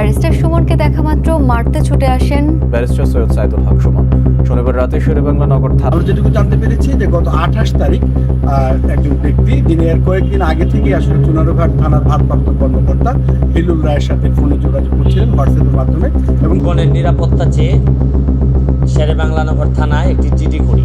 Barrister সুমনকে দেখা মাত্র মারতে ছুটে আসেন। ব্যারিস্টার সৈয়দ সাইদুল হক সুমন। শনিবার রাতে শেরেবাংলা নগর থানা আমরা যেটুকু জানতে পেরেছি যে গত আঠাশ তারিখ একজন ব্যক্তি যিনি এর কয়েকদিন আগে থেকে আসলে চুনারুঘাট থানার ভারপ্রাপ্ত কর্মকর্তা হিলুল রায়ের সাথে ফোনে যোগাযোগ করছিলেন হোয়াটসঅ্যাপের মাধ্যমে। এবং জীবনের নিরাপত্তা চেয়ে শেরে বাংলানগর থানায় একটি জিডি করি।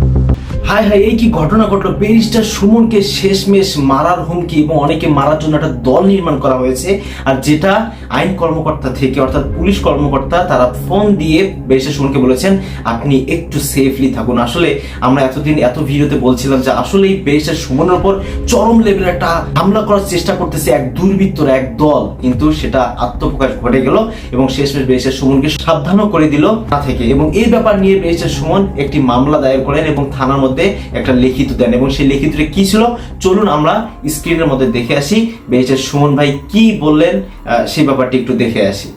হায় হায় এই কি ঘটনা ঘটলো? ব্যারিস্টার সুমনকে শেষমেশ মারার হুমকি এবং অনেকে মারার জন্য একটা দল নির্মাণ করা হয়েছে আর যেটা আইন কর্মকর্তা থেকে, অর্থাৎ পুলিশ কর্মকর্তা, তারা ফোন দিয়ে ব্যারিস্টার সুমনকে বলেছেন, আপনি একটু সেফলি থাকুন। আসলে আমরা এতদিন এত ভিডিওতে বলছিলাম যে আসলে এই ব্যারিস্টার সুমনের উপর চরম লেভেলের একটা হামলা করার চেষ্টা করতেছে এক দুর্বৃত্তরা, এক দল। কিন্তু সেটা আত্মপ্রকাশ ঘটে গেল এবং শেষমেশ ব্যারিস্টার সুমনকে সাবধানও করে দিল তা থেকে। এবং এই ব্যাপার নিয়ে ব্যারিস্টার সুমন একটি মামলা দায়ের করেন এবং থানার মধ্যে একটা লিখিত দেন। এবং সেই লিখিতটা কি ছিল? চলুন আমরা স্ক্রিনের মধ্যে দেখে আসি। ব্যারিস্টার সুমন ভাই কি বললেন সেই ব্যাপারটি একটু দেখে আসি।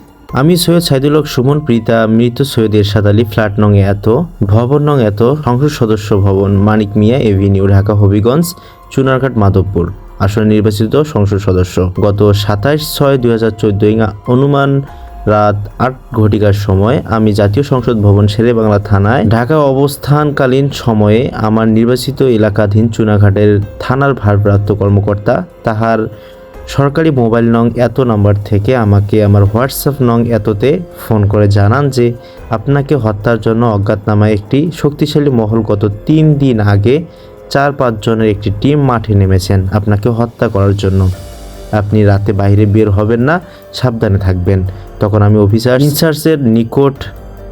আমি সৈয়দ সাইদুল হক সুমন, প্রীতা মৃত সৈয়দ আলী, ফ্ল্যাট নং এত, ভবন নং এত, সংসদ সদস্য ভবন, মানিক মিয়া এভিনিউ, ঢাকা হবিগঞ্জ, চুনারঘাট, মাধবপুর। আসনে নির্বাচিত সংসদ সদস্য। গত সাতাইশ ছয় দুই হাজার চোদ্দোই অনুমান রাত আট ঘটিকার সময় আমি জাতীয় সংসদ ভবন শেরে বাংলা থানায় ঢাকা অবস্থানকালীন সময়ে আমার নির্বাচিত এলাকাধীন চুনাঘাটের থানার ভারপ্রাপ্ত কর্মকর্তা, তাহার সরকারি মোবাইল নং এত নাম্বার থেকে আমাকে আমার হোয়াটসঅ্যাপ নং এততে ফোন করে জানান যে আপনাকে হত্যার জন্য অজ্ঞাতনামায় একটি শক্তিশালী মহল গত তিন দিন আগে চার পাঁচজনের একটি টিম মাঠে নেমেছেন আপনাকে হত্যা করার জন্য। আপনি রাতে বাইরে বের হবেন না, সাবধানে থাকবেন। তখন আমি অফিসার ইনচার্জের নিকট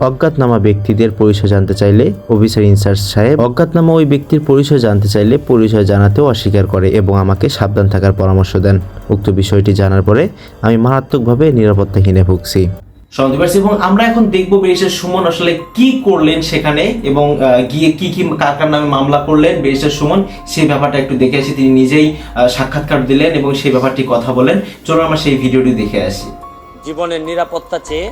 অজ্ঞাতনামা ব্যক্তিদের পরিচয় জানতে চাইলে অফিসার ইনচার্জ সাহেব অজ্ঞাতনামা ওই ব্যক্তির পরিচয় জানতে চাইলে পরিচয় জানাতেও অস্বীকার করে এবং আমাকে সাবধান থাকার পরামর্শ দেন। উক্ত বিষয়টি জানার পরে আমি মারাত্মকভাবে নিরাপত্তাহীনে ভুগছি। সন্দেবাস এবং আমরা এখন দেখব ব্যারিস্টার সুমন আসলে কি করলেন সেখানে এবং আহ, গিয়ে কি কি কার কার নামে মামলা করলেন ব্যারিস্টার সুমন সেই ব্যাপারটা একটু দেখে আসি। তিনি নিজেই আহ, সাক্ষাৎকার দিলেন এবং সেই ব্যাপারটি কথা বলেন। চলুন আমরা সেই ভিডিওটি দেখে আসি। জীবনের নিরাপত্তা চেয়ে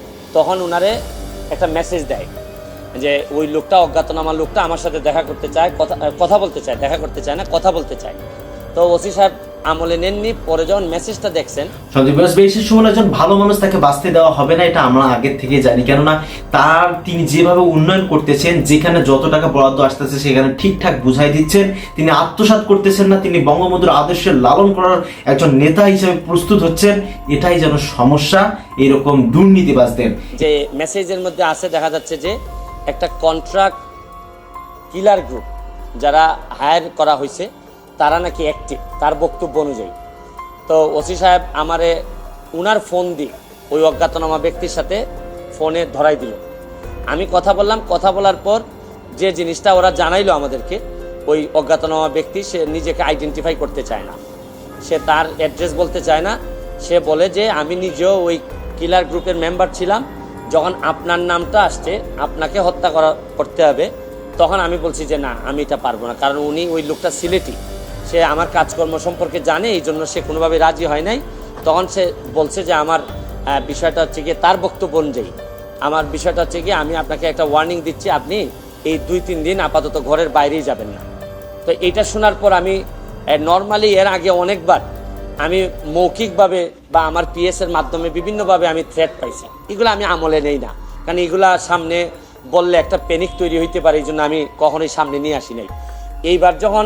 তখন উনারে একটা মেসেজ দেয় যে, ওই লোকটা, অজ্ঞাতনামা লোকটা আমার সাথে দেখা করতে চায়, কথা কথা বলতে চায়, দেখা করতে চায় না, কথা বলতে চায়। তো ওসি সাহেব আমলে নেননি পরে যখন মেসেজটা দেখছেন। সন্দীপ ব্যাস ব্যারিস্টার সুমন একজন ভালো মানুষ তাকে বাঁচতে দেওয়া হবে না এটা আমরা আগের থেকে জানি। কেননা তার তিনি যেভাবে উন্নয়ন করতেছেন যেখানে যত টাকা বরাদ্দ আসতেছে সেখানে ঠিকঠাক বুঝাই দিচ্ছেন। তিনি আত্মসাৎ করতেছেন না তিনি বঙ্গবন্ধুর আদর্শের লালন করার একজন নেতা হিসেবে প্রস্তুত হচ্ছেন। এটাই যেন সমস্যা এরকম দুর্নীতিবাজদের। যে মেসেজের মধ্যে আছে দেখা যাচ্ছে যে একটা কন্ট্রাক্ট কিলার গ্রুপ যারা হায়ার করা হয়েছে তারা নাকি অ্যাক্টিভ তার বক্তব্য অনুযায়ী। তো ওসি সাহেব আমারে উনার ফোন দিয়ে ওই অজ্ঞাতনামা ব্যক্তির সাথে ফোনে ধরাই দিল। আমি কথা বললাম, কথা বলার পর যে জিনিসটা ওরা জানাইলো আমাদেরকে, ওই অজ্ঞাতনামা ব্যক্তি সে নিজেকে আইডেন্টিফাই করতে চায় না। সে তার অ্যাড্রেস বলতে চায় না। সে বলে যে, আমি নিজেও ওই কিলার গ্রুপের মেম্বার ছিলাম। যখন আপনার নামটা আসছে, আপনাকে হত্যা করা, করতে হবে। তখন আমি বলছি যে, না, আমি এটা পারব না। কারণ উনি ওই লোকটা সিলেটি। সে আমার কাজকর্ম সম্পর্কে জানে, এই জন্য সে কোনোভাবে রাজি হয় নাই। তখন সে বলছে যে আমার বিষয়টা হচ্ছে গিয়ে তার বক্তব্য অনুযায়ী। আমার বিষয়টা হচ্ছে গিয়ে আমি আপনাকে একটা ওয়ার্নিং দিচ্ছি, আপনি এই দুই, তিন দিন আপাতত ঘরের বাইরেই যাবেন না। তো এইটা শোনার পর আমি নর্মালি এর আগে অনেকবার আমি মৌখিকভাবে বা আমার পিএস এর মাধ্যমে বিভিন্নভাবে আমি থ্রেট পাইছি। এগুলো আমি আমলে নেই না। কারণ এগুলা সামনে বললে একটা প্যানিক তৈরি হইতে পারে, এই জন্য আমি কখনোই সামনে নিয়ে আসি নাই। এইবার যখন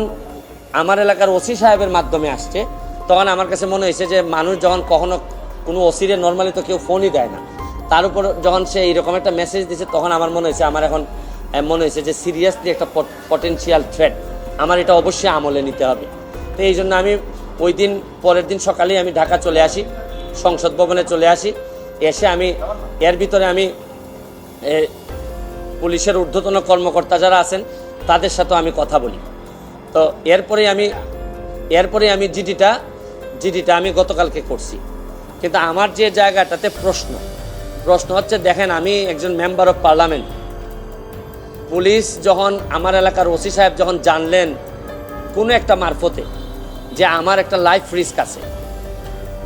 আমার এলাকার ওসি সাহেবের মাধ্যমে আসছে, তখন আমার কাছে মনে হয়েছে যে মানুষ যখন কখনো কোনো ওসিরে নর্মালি তো কেউ ফোনই দেয় না। তার উপর যখন সে এইরকম একটা মেসেজ দিছে, তখন আমার মনে হয়েছে, আমার এখন মনে হয়েছে যে সিরিয়াসলি একটা পটেনশিয়াল থ্রেট আমার এটা অবশ্যই আমলে নিতে হবে। তো এই জন্য আমি ওই দিন, পরের দিন সকালেই আমি ঢাকা চলে আসি, সংসদ ভবনে চলে আসি। এসে আমি, এর ভিতরে আমি পুলিশের ঊর্ধ্বতন কর্মকর্তা যারা আছেন, তাদের সাথেও আমি কথা বলি। তো এরপরে আমি এরপরে আমি জিডিটা জিডিটা আমি গতকালকে করছি। কিন্তু আমার যে জায়গাটাতে প্রশ্ন প্রশ্ন হচ্ছে, দেখেন, আমি একজন মেম্বার অফ পার্লামেন্ট পুলিশ যখন আমার এলাকার ওসি সাহেব যখন জানলেন কোনো একটা মারফতে যে আমার একটা লাইফ রিস্ক আছে,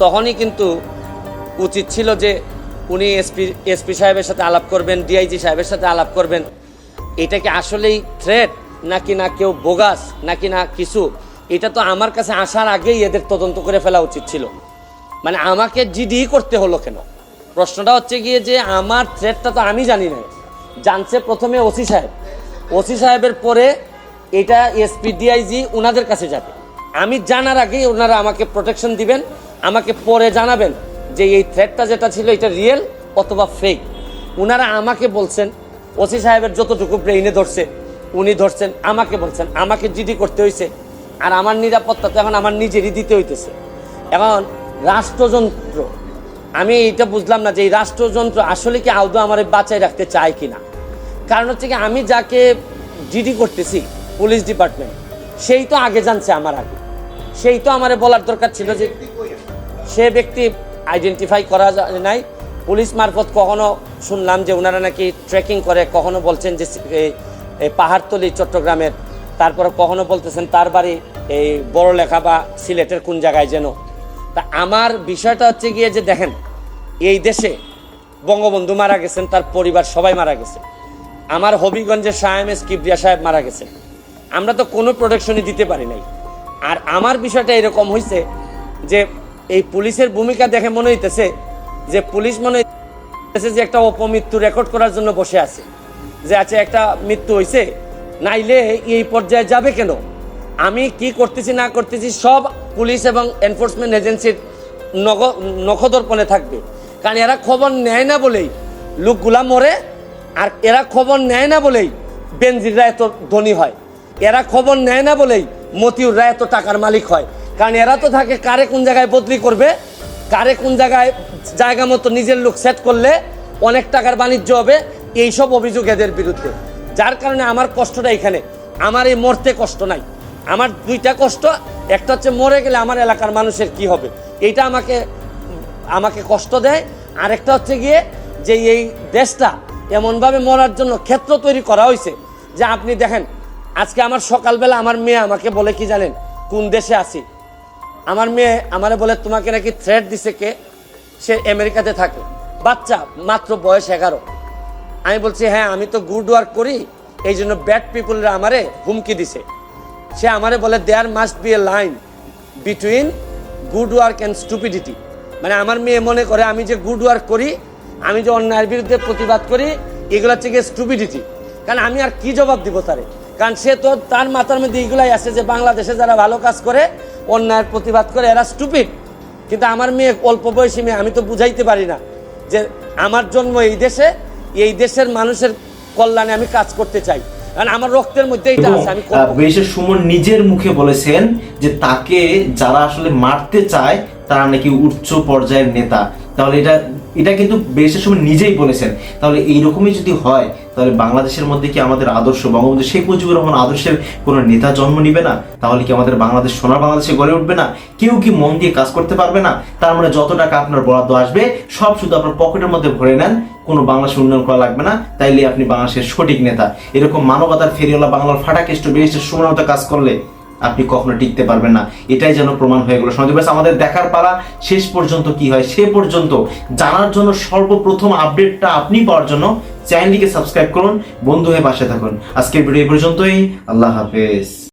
তখনই কিন্তু উচিত ছিল যে উনি এসপি এসপি সাহেবের সাথে আলাপ করবেন ডিআইজি সাহেবের সাথে আলাপ করবেন। এটা কি আসলেই থ্রেট নাকি না কেউ বোগাস, নাকি না কিছু, এটা তো আমার কাছে আসার আগেই এদের তদন্ত করে ফেলা উচিত ছিল। মানে আমাকে জিডি করতে হলো কেন? প্রশ্নটা হচ্ছে গিয়ে যে আমার থ্রেটটা তো আমি জানি না। জানছে প্রথমে ওসি সাহেব। ওসি সাহেবের পরে এটা এসপি ডিআইজি ওনাদের কাছে যাবে। আমি জানার আগেই ওনারা আমাকে প্রোটেকশন দিবেন, আমাকে পরে জানাবেন যে এই থ্রেটটা যেটা ছিল এটা রিয়েল অথবা ফেক ওনারা আমাকে বলছেন, ওসি সাহেবের যতটুকু ব্রেইনে ধরছে উনি ধরছেন, আমাকে বলছেন, আমাকে জিডি করতে হয়েছে আর আমার নিরাপত্তা তো এখন আমার নিজেরই দিতে হইতেছে। এখন রাষ্ট্রযন্ত্র, আমি এটা বুঝলাম না যে এই রাষ্ট্রযন্ত্র আসলে কি আদৌ আমার বাঁচায় রাখতে চায় কিনা। কারণ হচ্ছে কি, আমি যাকে জিডি করতেছি, পুলিশ ডিপার্টমেন্ট, সেই তো আগে জানছে আমার আগে। সেই তো আমার বলার দরকার ছিল যে সে ব্যক্তি আইডেন্টিফাই করা যায় নাই। পুলিশ মারফত কখনো শুনলাম যে ওনারা নাকি ট্রেকিং করে, কখনো বলছেন যে এই- পাহাড়তলি চট্টগ্রামের। তারপরে কখনো বলতেছেন তার বাড়ি এই বড় লেখা বা সিলেটের কোন জায়গায় যেন। তা আমার বিষয়টা হচ্ছে গিয়ে যে দেখেন, এই দেশে বঙ্গবন্ধু মারা গেছেন, তার পরিবার সবাই মারা গেছে। আমার হবিগঞ্জের শাহ এম এস কিবরিয়া সাহেব মারা গেছে। আমরা তো কোনো প্রোটেকশনই দিতে পারি নাই। আর আমার বিষয়টা এরকম হয়েছে যে এই পুলিশের ভূমিকা দেখে মনে হইতেছে যে পুলিশ মনে হইতেছে যে একটা অপমৃত্যু রেকর্ড করার জন্য বসে আছে। যে আছে একটা মৃত্যু হয়েছে নাইলে এই পর্যায়ে যাবে কেন? আমি কি করতেছি, না করতেছি, সব পুলিশ এবং এনফোর্সমেন্ট এজেন্সির নগ, নখদর্পণে থাকবে। কারণ এরা খবর নেয় না বলেই লোকগুলা মরে, আর এরা খবর নেয় না বলেই বেনজিররা এত ধনী হয়। এরা খবর নেয় না বলেই মতিউররা এত টাকার মালিক হয়। কারণ এরা তো থাকে কারে কোন জায়গায় বদলি করবে, কারে কোন জায়গায় জায়গা মতো নিজের লোক সেট করলে অনেক টাকার বাণিজ্য হবে এইসব অভিযোগ এদের বিরুদ্ধে। যার কারণে আমার কষ্টটা এখানে। আমার এই মরতে কষ্ট নাই। আমার দুইটা কষ্ট, একটা হচ্ছে মরে গেলে আমার এলাকার মানুষের কি হবে? এইটা আমাকে আমাকে কষ্ট দেয়। আরেকটা হচ্ছে গিয়ে যে এই দেশটা এমনভাবে মরার জন্য ক্ষেত্র তৈরি করা হয়েছে যে আপনি দেখেন, আজকে আমার সকালবেলা আমার মেয়ে আমাকে বলে কি জানেন? কোন দেশে আছি? আমার মেয়ে আমারে বলে, তোমাকে নাকি থ্রেট দিছে কে? সে আমেরিকাতে থাকে। বাচ্চা, মাত্র বয়স এগারো। আমি বলছি হ্যাঁ আমি তো গুড ওয়ার্ক করি, এই জন্য ব্যাড পিপুলরা আমারে হুমকি দিছে। সে আমারে বলে there must be a line between good work and stupidity মানে আমার মেয়ে মনে করে, আমি যে গুড ওয়ার্ক করি, আমি যে অন্যায়ের বিরুদ্ধে প্রতিবাদ করি, এগুলো হচ্ছে গিয়ে স্টুপিডিটি কারণ আমি আর কি জবাব দিব তারে? কারণ সে তো তার মাথার মধ্যে এগুলাই আছে যে বাংলাদেশে যারা ভালো কাজ করে, অন্যায়ের প্রতিবাদ করে, এরা স্টুপিড কিন্তু আমার মেয়ে অল্প বয়সী মেয়ে, আমি তো বুঝাইতে পারি না যে আমার জন্ম এই দেশে এই দেশের মানুষের কল্যাণে আমি কাজ করতে চাই। কারণ আমার রক্তের মধ্যে এটা আছে আমি। বেশের সুমন নিজের মুখে বলেছেন যে তাকে যারা আসলে মারতে চায় তারা নাকি উচ্চ পর্যায়ের নেতা। তাহলে এটা এটা কিন্তু বেশের সুমন নিজেই বলেছেন। তাহলে এইরকমই যদি হয় তাহলে বাংলাদেশের মধ্যে কি আমাদের আদর্শ বঙ্গবন্ধু শেখ মুজিবুর রহমান আদর্শের কোনো নেতা জন্ম নিবে না? তাহলে কি আমাদের বাংলাদেশ, সোনার বাংলাদেশে গড়ে উঠবে না? কেউ কি মন দিয়ে কাজ করতে পারবে না? তার মানে যত টাকা আপনার বরাদ্দ আসবে, সব শুধু আপনার পকেটের মধ্যে ভরে নেন, কোনো বাংলাদেশ উন্নয়ন করা লাগবে না। তাইলে আপনি বাংলাদেশের সঠিক নেতা। এরকম মানবতার ফেরিওয়ালা বাংলার ফাটা ফাটাকেষ্ট বেরিয়েছে সময় কাজ করলে আপনি কখনো টিকতে পারবেন না। এটাই যেন প্রমাণ হয়ে গেল। সঞ্জয় ব্যাস, আমাদের দেখার পালা শেষ পর্যন্ত কি হয়? সে পর্যন্ত জানার জন্য সর্বপ্রথম আপডেটটা আপনি পাওয়ার জন্য চ্যানেলটিকে সাবস্ক্রাইব করুন। বন্ধু হয়ে পাশে থাকুন। আজকের ভিডিও এই পর্যন্তই। আল্লাহ হাফেজ।